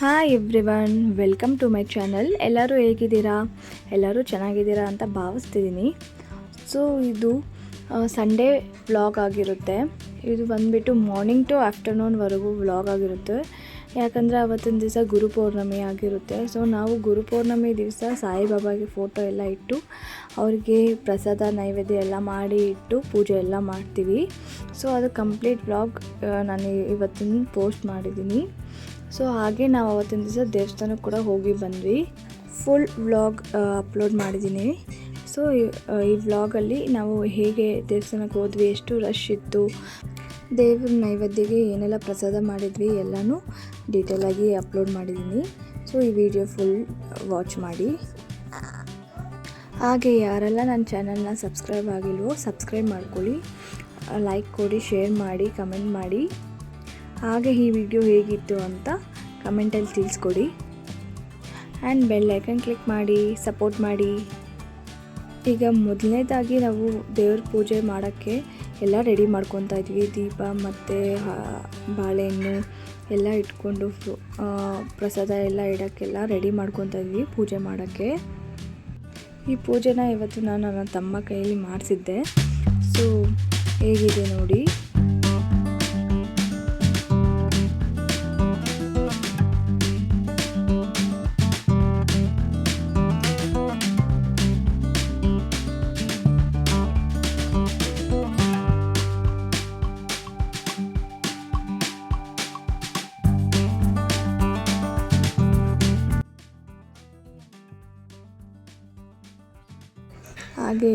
Hi everyone welcome to my channel ಎಲ್ಲರೂ ಹೇಗಿದ್ದೀರಾ? ಎಲ್ಲರೂ ಚೆನ್ನಾಗಿದ್ದೀರಾ ಅಂತ ಭಾವಿಸ್ತಿದ್ದೀನಿ. ಸೊ ಇದು ಸಂಡೇ ವ್ಲಾಗ್ ಆಗಿರುತ್ತೆ. ಇದು ಬಂದುಬಿಟ್ಟು ಮಾರ್ನಿಂಗ್ ಟು ಆಫ್ಟರ್ನೂನ್ವರೆಗೂ ವ್ಲಾಗ್ ಆಗಿರುತ್ತೆ. ಯಾಕಂದರೆ ಅವತ್ತಿನ ದಿವಸ ಗುರುಪೌರ್ಣಮಿ ಆಗಿರುತ್ತೆ. ಸೊ ನಾವು ಗುರುಪೌರ್ಣಮಿ ದಿವಸ ಸಾಯಿಬಾಬಾಗೆ ಫೋಟೋ ಎಲ್ಲ ಇಟ್ಟು, ಅವರಿಗೆ ಪ್ರಸಾದ, ನೈವೇದ್ಯ ಎಲ್ಲ ಮಾಡಿ ಇಟ್ಟು ಪೂಜೆ ಎಲ್ಲ ಮಾಡ್ತೀವಿ. ಸೊ ಅದು ಕಂಪ್ಲೀಟ್ ವ್ಲಾಗ್ ನಾನು ಇವತ್ತಿನ ಪೋಸ್ಟ್ ಮಾಡಿದ್ದೀನಿ. ಸೊ ಹಾಗೆ ನಾವು ಅವತ್ತಿನ ದಿವಸ ದೇವಸ್ಥಾನಕ್ಕೆ ಕೂಡ ಹೋಗಿ ಬಂದ್ವಿ. ಫುಲ್ ವ್ಲಾಗ್ ಅಪ್ಲೋಡ್ ಮಾಡಿದ್ದೀನಿ. ಸೊ ಈ ವ್ಲಾಗಲ್ಲಿ ನಾವು ಹೇಗೆ ದೇವಸ್ಥಾನಕ್ಕೆ ಹೋದ್ವಿ, ಎಷ್ಟು ರಶ್ ಇತ್ತು, ದೇವ್ರ ನೈವೇದ್ಯಗೆ ಏನೆಲ್ಲ ಪ್ರಸಾದ ಮಾಡಿದ್ವಿ ಎಲ್ಲನೂ ಡೀಟೇಲಾಗಿ ಅಪ್ಲೋಡ್ ಮಾಡಿದ್ದೀನಿ. ಸೊ ಈ ವಿಡಿಯೋ ಫುಲ್ ವಾಚ್ ಮಾಡಿ. ಹಾಗೆ ಯಾರೆಲ್ಲ ನನ್ನ ಚಾನಲ್ನ ಸಬ್ಸ್ಕ್ರೈಬ್ ಆಗಿಲ್ವೋ ಸಬ್ಸ್ಕ್ರೈಬ್ ಮಾಡ್ಕೊಳ್ಳಿ. ಲೈಕ್ ಕೊಡಿ ಶೇರ್ ಮಾಡಿ ಕಮೆಂಟ್ ಮಾಡಿ. ಹಾಗೆ ಈ ವಿಡಿಯೋ ಹೇಗಿತ್ತು ಅಂತ ಕಮೆಂಟಲ್ಲಿ ತಿಳಿಸ್ಕೊಡಿ. ಆ್ಯಂಡ್ ಬೆಲ್ ಐಕನ್ ಕ್ಲಿಕ್ ಮಾಡಿ, ಸಪೋರ್ಟ್ ಮಾಡಿ. ಈಗ ಮೊದಲನೇದಾಗಿ ನಾವು ದೇವ್ರ ಪೂಜೆ ಮಾಡೋಕ್ಕೆ ಎಲ್ಲ ರೆಡಿ ಮಾಡ್ಕೊತಾ ಇದ್ವಿ. ದೀಪ ಮತ್ತು ಬಾಳೆಹಣ್ಣು ಎಲ್ಲ ಇಟ್ಕೊಂಡು ಪ್ರಸಾದ ಎಲ್ಲ ಇಡೋಕ್ಕೆಲ್ಲ ರೆಡಿ ಮಾಡ್ಕೊತಾ ಇದ್ವಿ ಪೂಜೆ ಮಾಡೋಕ್ಕೆ. ಈ ಪೂಜೆನ ಇವತ್ತು ನಾನು ನನ್ನ ತಮ್ಮ ಕೈಯಲ್ಲಿ ಮಾಡಿಸಿದ್ದೆ. ಸೊ, ಹೇಗಿದೆ ನೋಡಿ.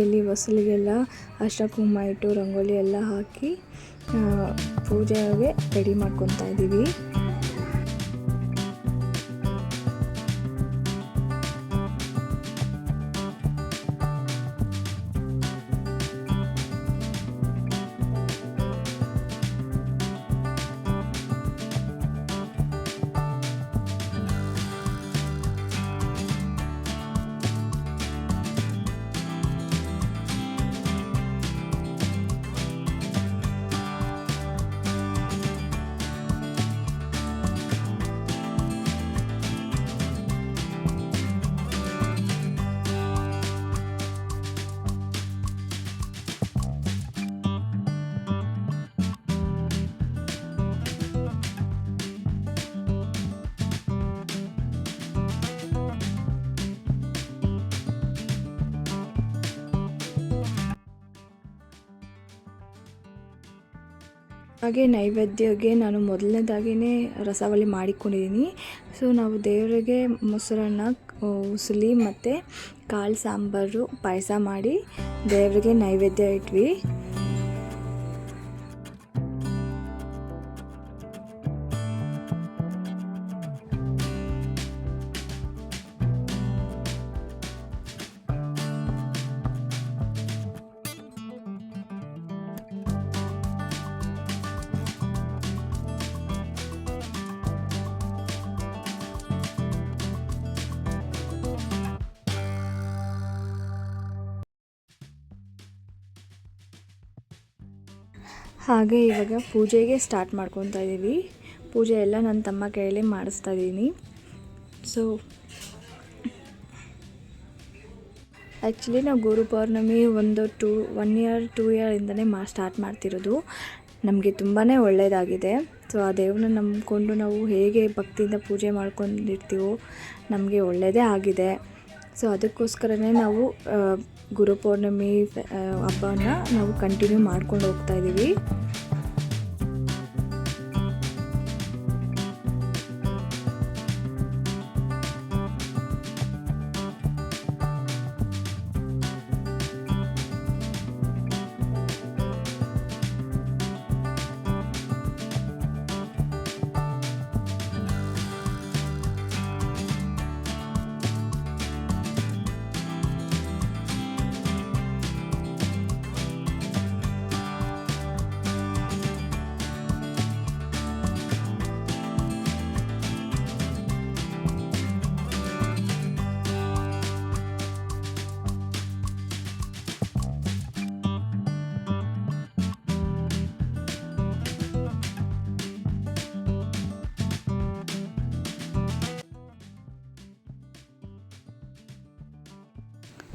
ಇಲ್ಲಿ ಹೊಸಲಿಗೆಲ್ಲ ಅರ್ಶಿನ ಕುಂಕುಮ ಇಟ್ಟು ರಂಗೋಲಿ ಎಲ್ಲ ಹಾಕಿ ಪೂಜೆಗೆ ರೆಡಿ ಮಾಡ್ಕೊತಾ ಇದ್ದೀವಿ. ಹಾಗೆ ನೈವೇದ್ಯಕ್ಕೆ ನಾನು ಮೊದಲನೇದಾಗಿಯೇ ರಸಾವಳಿ ಮಾಡಿಕೊಂಡಿದ್ದೀನಿ. ಸೊ ನಾವು ದೇವರಿಗೆ ಮೊಸರನ್ನ ಉಸುಲಿ ಮತ್ತು ಕಾಳು ಸಾಂಬಾರು ಪಾಯಸ ಮಾಡಿ ದೇವರಿಗೆ ನೈವೇದ್ಯ ಇಟ್ವಿ. ಹಾಗೆ ಇವಾಗ ಪೂಜೆಗೆ ಸ್ಟಾರ್ಟ್ ಮಾಡ್ಕೊತಾ ಇದ್ದೀವಿ ಪೂಜೆ ಎಲ್ಲ ನನ್ನ ತಮ್ಮ ಕೈಯಲ್ಲಿ ಮಾಡಿಸ್ತಾ ಇದ್ದೀನಿ ಸೊ ಆ್ಯಕ್ಚುಲಿ ನಾವು ಗುರು ಪೌರ್ಣಮಿ ಒಂದು ಟೂ ಒನ್ ಇಯರ್ ಟೂ ಇಯರಿಂದನೇ ಮಾ ಸ್ಟಾರ್ಟ್ ಮಾಡ್ತಿರೋದು. ನಮಗೆ ತುಂಬಾ ಒಳ್ಳೆಯದಾಗಿದೆ ಸೊ ಆ ದೇವ್ರನ್ನ ನಂಬಿಕೊಂಡು ನಾವು ಹೇಗೆ ಭಕ್ತಿಯಿಂದ ಪೂಜೆ ಮಾಡ್ಕೊಂಡಿರ್ತೀವೋ ನಮಗೆ ಒಳ್ಳೆಯದೇ ಆಗಿದೆ. ಸೊ ಅದಕ್ಕೋಸ್ಕರನೇ ನಾವು ಆ, ಗುರು ಹಬ್ಬನ ನಾವು ಕಂಟಿನ್ಯೂ ಮಾಡ್ಕೊಂಡು ಹೋಗ್ತಾ ಇದ್ದೀವಿ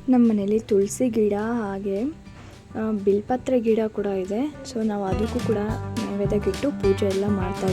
ನಮ್ಮ ಮನೇಲಿ ತುಳಸಿ ಗಿಡ ಹಾಗೆ ಬಿಲ್ಪತ್ರೆ ಗಿಡ ಕೂಡ ಇದೆ. ಸೊ ನಾವು ಅದಕ್ಕೂ ಕೂಡ ನೈವೇದ್ಯಕ್ಕಿಟ್ಟು ಪೂಜೆ ಎಲ್ಲ ಮಾಡ್ತಾ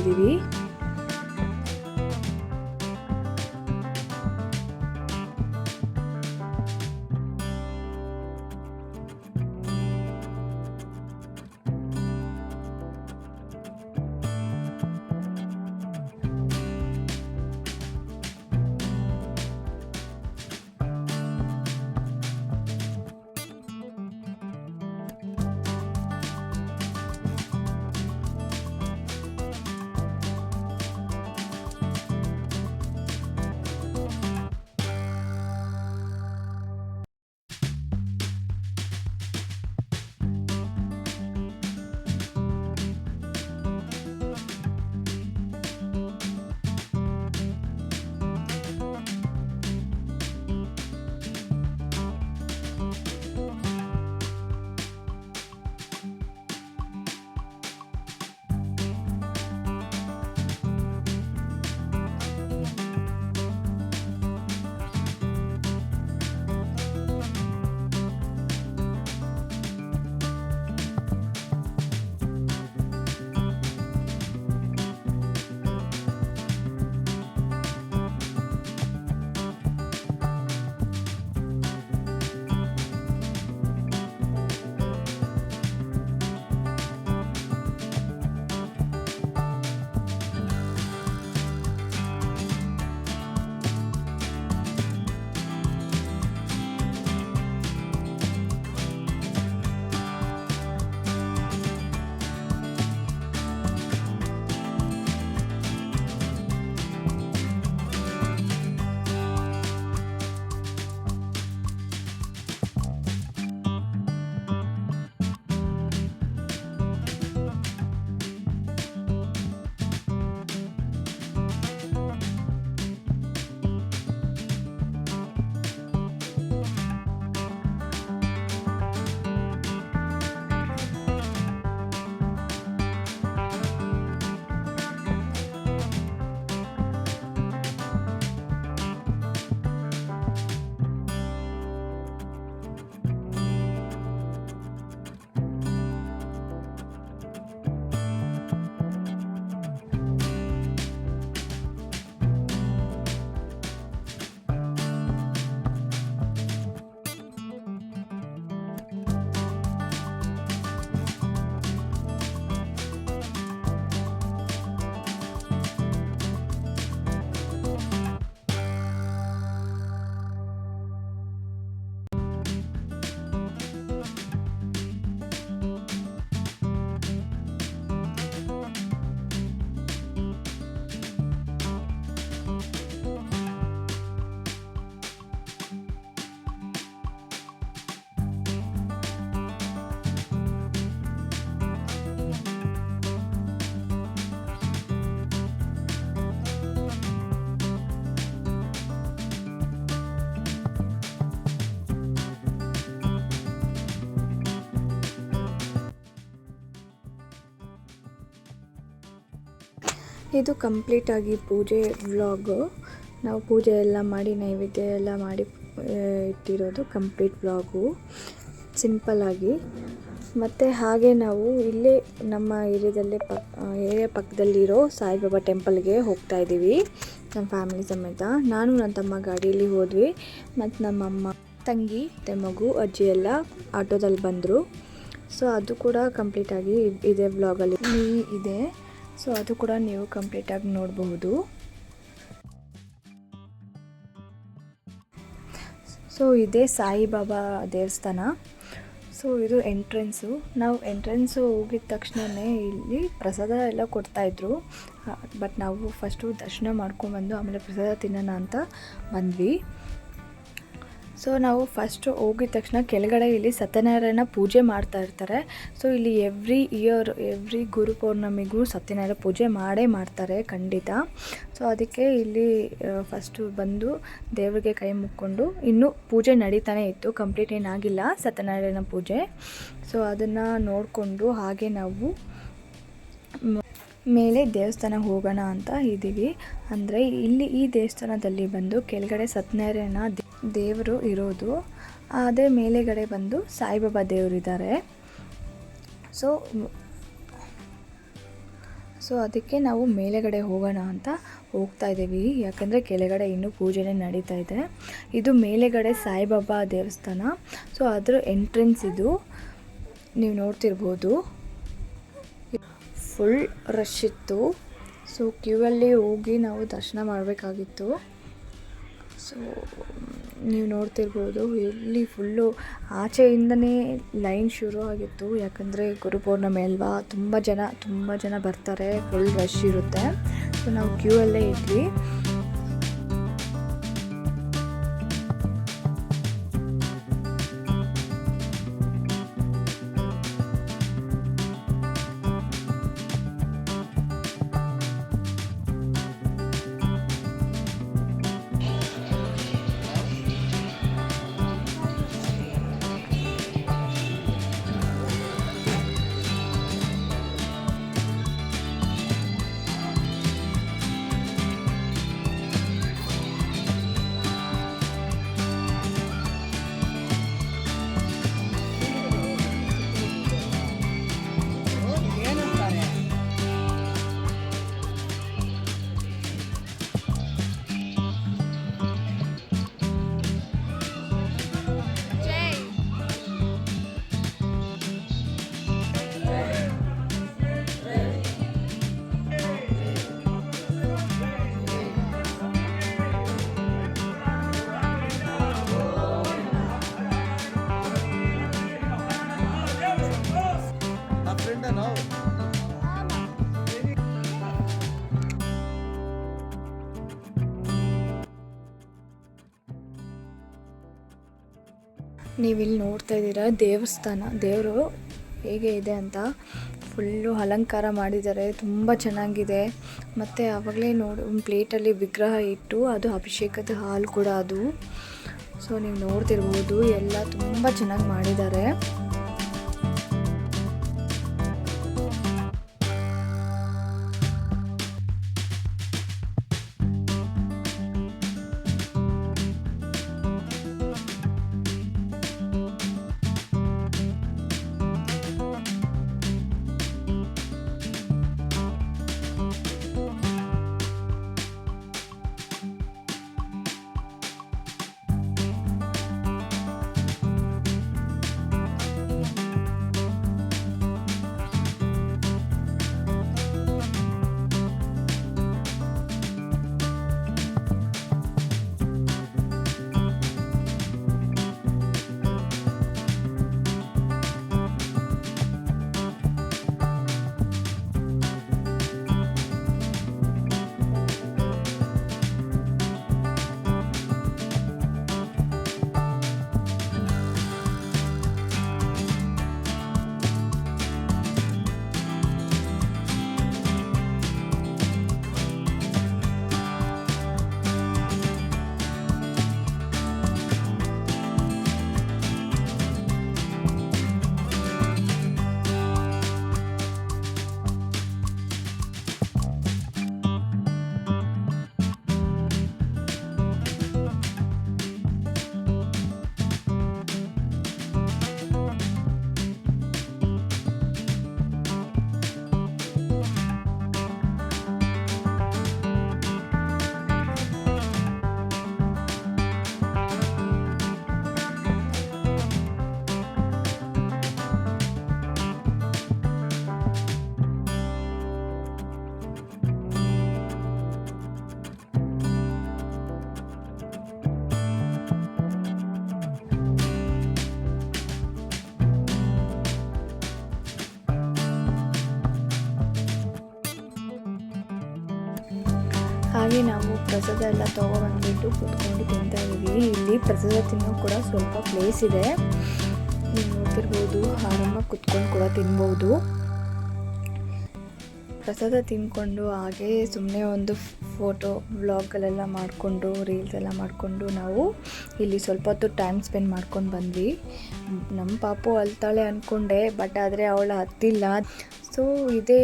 ಇದು ಕಂಪ್ಲೀಟಾಗಿ ಪೂಜೆ ವ್ಲಾಗು. ನಾವು ಪೂಜೆ ಎಲ್ಲ ಮಾಡಿ, ನೈವೇದ್ಯ ಎಲ್ಲ ಮಾಡಿ ಇಟ್ಟಿರೋದು ಕಂಪ್ಲೀಟ್ ವ್ಲಾಗು. ಸಿಂಪಲ್ಲಾಗಿ ಮತ್ತು ಹಾಗೆ ನಾವು ಇಲ್ಲೇ ನಮ್ಮ ಏರಿಯಾದಲ್ಲೇ ಪಕ್ ಏರಿಯಾ ಪಕ್ಕದಲ್ಲಿರೋ ಸಾಯಿಬಾಬಾ ಟೆಂಪಲ್ಗೆ ಹೋಗ್ತಾ ಇದ್ದೀವಿ. ನಮ್ಮ ಫ್ಯಾಮಿಲಿ ಸಮೇತ. ನಾನು ನನ್ನ ತಮ್ಮ ಗಾಡಿಯಲ್ಲಿ ಹೋದ್ವಿ. ಮತ್ತು ನಮ್ಮಮ್ಮ ತಂಗಿ ಮಗು, ಅಜ್ಜಿ ಎಲ್ಲ ಆಟೋದಲ್ಲಿ ಬಂದರು. ಸೊ ಅದು ಕೂಡ ಕಂಪ್ಲೀಟಾಗಿ ಇದೆ ವ್ಲಾಗಲ್ಲಿ. ಇದೆ. ಸೊ ಅದು ಕೂಡ ನೀವು ಕಂಪ್ಲೀಟಾಗಿ ನೋಡಬಹುದು. ಸೊ ಇದೇ ಸಾಯಿಬಾಬಾ ದೇವಸ್ಥಾನ. ಸೊ ಇದು ಎಂಟ್ರೆನ್ಸು ನಾವು ಎಂಟ್ರೆನ್ಸು ಹೋಗಿದ ತಕ್ಷಣವೇ ಇಲ್ಲಿ ಪ್ರಸಾದ ಎಲ್ಲ ಕೊಡ್ತಾಯಿದ್ರು ಬಟ್ ನಾವು ಫಸ್ಟು ದರ್ಶನ ಮಾಡ್ಕೊಂಡ್ಬಂದು ಆಮೇಲೆ ಪ್ರಸಾದ ತಿನ್ನೋಣ ಅಂತ ಬಂದ್ವಿ. ಸೊ ನಾವು ಫಸ್ಟ್ ಹೋಗಿದ ತಕ್ಷಣ ಕೆಳಗಡೆ ಇಲ್ಲಿ ಸತ್ಯನಾರಾಯಣ ಪೂಜೆ ಮಾಡ್ತಾ ಇರ್ತಾರೆ. ಸೊ ಇಲ್ಲಿ ಎವ್ರಿ ಇಯರ್ ಎವ್ರಿ ಗುರು ಪೌರ್ಣಮಿಗೂ ಸತ್ಯನಾರಾಯಣ ಪೂಜೆ ಮಾಡೇ ಮಾಡ್ತಾರೆ ಖಂಡಿತ. ಸೊ ಅದಕ್ಕೆ ಇಲ್ಲಿ ಫಸ್ಟು ಬಂದು ದೇವರಿಗೆ ಕೈ ಮುಕ್ಕೊಂಡು ಇನ್ನೂ ಪೂಜೆ ನಡೀತಾನೆ ಇತ್ತು. ಕಂಪ್ಲೀಟ್ ಏನಾಗಿಲ್ಲ ಸತ್ಯನಾರಾಯಣ ಪೂಜೆ. ಸೊ ಅದನ್ನು ನೋಡಿಕೊಂಡು ಹಾಗೆ ನಾವು ಮೇಲೆ ದೇವಸ್ಥಾನ ಹೋಗೋಣ ಅಂತ ಇದ್ದೀವಿ. ಅಂದರೆ ಇಲ್ಲಿ ಈ ದೇವಸ್ಥಾನದಲ್ಲಿ ಬಂದು ಕೆಳಗಡೆ ಸತ್ಯನಾರಾಯಣ ದೇವರು ಇರೋದು. ಅದೇ ಮೇಲೆಗಡೆ ಬಂದು ಸಾಯಿಬಾಬಾ ದೇವರಿದ್ದಾರೆ ಸೊ ಸೊ ಅದಕ್ಕೆ ನಾವು ಮೇಲೆಗಡೆ ಹೋಗೋಣ ಅಂತ ಹೋಗ್ತಾ ಇದ್ದೀವಿ. ಯಾಕಂದರೆ ಕೆಳಗಡೆ ಇನ್ನೂ ಪೂಜೆನೇ ನಡೀತಾ ಇದೆ. ಇದು ಮೇಲೆಗಡೆ ಸಾಯಿಬಾಬಾ ದೇವಸ್ಥಾನ. ಸೊ ಅದರ ಎಂಟ್ರೆನ್ಸ್ ಇದು. ನೀವು ನೋಡ್ತಿರ್ಬೋದು. ಫುಲ್ ರಶ್ ಇತ್ತು. ಸೊ ಕ್ಯೂವಲ್ಲಿ ಹೋಗಿ ನಾವು ದರ್ಶನ ಮಾಡಬೇಕಾಗಿತ್ತು. ಸೊ ನೀವು ನೋಡ್ತಿರ್ಬೋದು, ಇಲ್ಲಿ ಫುಲ್ಲು ಆಚೆಯಿಂದನೇ ಲೈನ್ ಶುರು ಆಗಿತ್ತು. ಯಾಕಂದರೆ ಗುರುಪೌರ್ಣಮಿ ಅಲ್ವಾ? ತುಂಬ ಜನ ತುಂಬ ಜನ ಬರ್ತಾರೆ. ಫುಲ್ ರಶ್ ಇರುತ್ತೆ. ಸೊ ನಾವು ಕ್ಯೂ ಅಲ್ಲೇ ಇದ್ವಿ. ನೀವಿಲ್ಲಿ ನೋಡ್ತಾ ಇದ್ದೀರಾ, ದೇವಸ್ಥಾನ. ದೇವರು ಹೇಗೆ ಇದೆ ಅಂತ ಫುಲ್ಲು ಅಲಂಕಾರ ಮಾಡಿದ್ದಾರೆ, ತುಂಬ ಚೆನ್ನಾಗಿದೆ. ಮತ್ತು ಆವಾಗಲೇ ನೋಡಿ ಒಂದು ಪ್ಲೇಟಲ್ಲಿ ವಿಗ್ರಹ ಇಟ್ಟು ಅದು ಅಭಿಷೇಕದ ಹಾಲು ಕೂಡ ಅದು. ಸೊ, ನೀವು ನೋಡ್ತಿರ್ಬೋದು, ಎಲ್ಲ ತುಂಬ ಚೆನ್ನಾಗಿ ಮಾಡಿದ್ದಾರೆ. ಹಾಗೆ ನಾವು ಪ್ರಸಾದ ಎಲ್ಲ ತೊಗೊಬಂದ್ಬಿಟ್ಟು ಕೂತ್ಕೊಂಡು ತಿಂತಾ ಇದ್ದೀವಿ. ಇಲ್ಲಿ ಪ್ರಸಾದ ತಿನ್ನೋ ಕೂಡ ಸ್ವಲ್ಪ ಪ್ಲೇಸ್ ಇದೆ. ನೀವು ನೋಡ್ತಿರ್ಬೋದು ಆರಾಮಾಗಿ ಕುತ್ಕೊಂಡು ಕೂಡ ತಿನ್ಬೋದು. ಪ್ರಸಾದ ತಿಂದ್ಕೊಂಡು ಹಾಗೆ ಸುಮ್ಮನೆ ಒಂದು ಫೋಟೋ ವ್ಲಾಗ್ಗಳೆಲ್ಲ ಮಾಡಿಕೊಂಡು ರೀಲ್ಸ್ ಎಲ್ಲ ಮಾಡಿಕೊಂಡು ನಾವು ಇಲ್ಲಿ ಸ್ವಲ್ಪ ಹೊತ್ತು ಟೈಮ್ ಸ್ಪೆಂಡ್ ಮಾಡ್ಕೊಂಡು ಬಂದ್ವಿ. ನಮ್ಮ ಪಾಪು ಅಳ್ತಾಳೆ ಅಂದ್ಕೊಂಡೆ ಬಟ್ ಆದರೆ ಅವಳು ಹತ್ತಿಲ್ಲ. ಸೊ ಇದೇ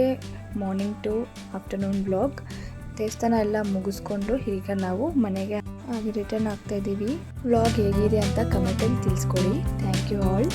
ಮಾರ್ನಿಂಗ್ ಟು ಆಫ್ಟರ್ನೂನ್ ಬ್ಲಾಗ್ ದೇವಸ್ಥಾನ ಎಲ್ಲ ಮುಗಿಸ್ಕೊಂಡು ಈಗ ನಾವು ಮನೆಗೆ ರಿಟರ್ನ್ ಆಗ್ತಾ ಇದ್ದೀವಿ. ವ್ಲಾಗ್ ಹೇಗಿದೆ ಅಂತ ಕಮೆಂಟಲ್ಲಿ ತಿಳಿಸ್ಕೊಡಿ. Thank you all